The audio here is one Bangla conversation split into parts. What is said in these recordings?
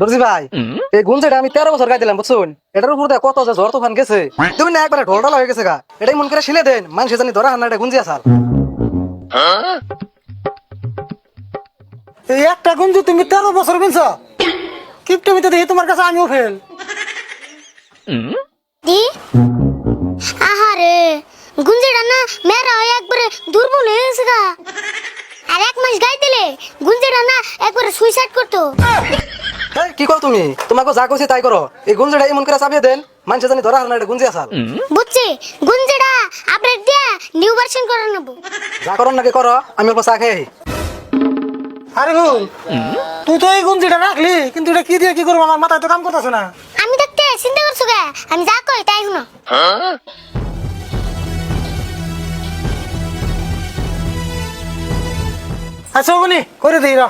দর্জি ভাই এই গুঞ্জেটা আমি তেরো বছর গাই দিলাম বুঝছুন? এটার উপর কত যে ঝড় তুফান গেছে তুমি না একবারে ঢোল হয়ে গেছে গা। এটাই মন করে শিলে দেন মানুষ জানি ধরা হান্না এটা গুঞ্জি আসাল এই একটা গুঞ্জু তুমি তেরো বছর কিনছ কিপ্টমিতে দেখি তোমার কাছে আমিও ফেল দি? আহারে গুঞ্জিটা না মেরা হয়ে একবারে দুর্বল হয়ে গেছে গা। আর এক মাস গাই দিলে গুঞ্জিটা না একবারে সুইসাইড করতো। এই, কি করো তুমি? তোমাকে যা কইছি তাই করো এই গুঞ্জেটা এমন করে চাপিয়ে দেন। মানুষ জানি ধরা হান্না এটা গুঞ্জি আসাল বুঝছি। গুঞ্জিটা আপডেট দিয়া নিউ ভার্সন করে নেব। যা করো নাকি করো আমি অল্প চা খেয়ে আহি। আরে গো তুই তো এই গুঞ্জিটা রাখলি কিন্তু এটা কি দিয়ে কি করব? আমার মাথায় তো কাম করতেছে না। আমি দেখতে চিন্তা করছ গা আমি যা কই তাই শুনো। আচ্ছা বনি করে দিই র।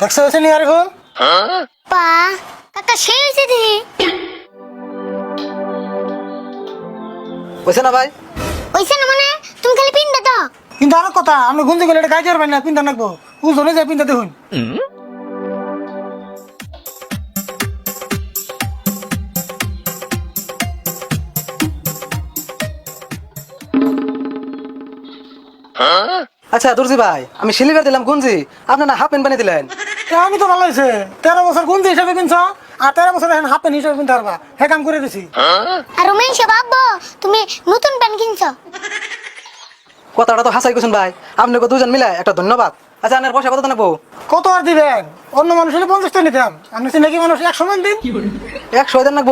দেখছ হয়েছে নি আরে ফুল পা কাকা সেই হয়েছে দিদি বুঝছে না ভাই ওইছে না মানে তুমি খালি পিন তো কিন্তু আরও কথা আমরা গুঞ্জি গেলে এটা গাইতে পারবেন না পিন্তা নাকবো উজনে যায় পিন্তা দেখুন আচ্ছা দুর্জি ভাই আমি শিলিবার দিলাম গুঞ্জি। আপনি না হাফ প্যান্ট বানিয়ে দিলেন। আমি তো ভালো হয়েছে। তেরো বছর গুঞ্জি হিসাবে কিনছ আর তেরো বছর এখন হাফ প্যান্ট হিসাবে কিনতে পারবা। হ্যাঁ কাম করে দিছি। আর রমেন তুমি নতুন প্যান্ট কিনছো। কথাটা তো হাসাই করছেন ভাই। আপনাকে দুজন মিলে একটা ধন্যবাদ। আচ্ছা আপনার পয়সা কত নেব? কত আর দিবেন? অন্য মানুষ হলে পঞ্চাশটা নিতাম। আপনি চিনাকি মানুষ একশো মান দিন। একশো নেব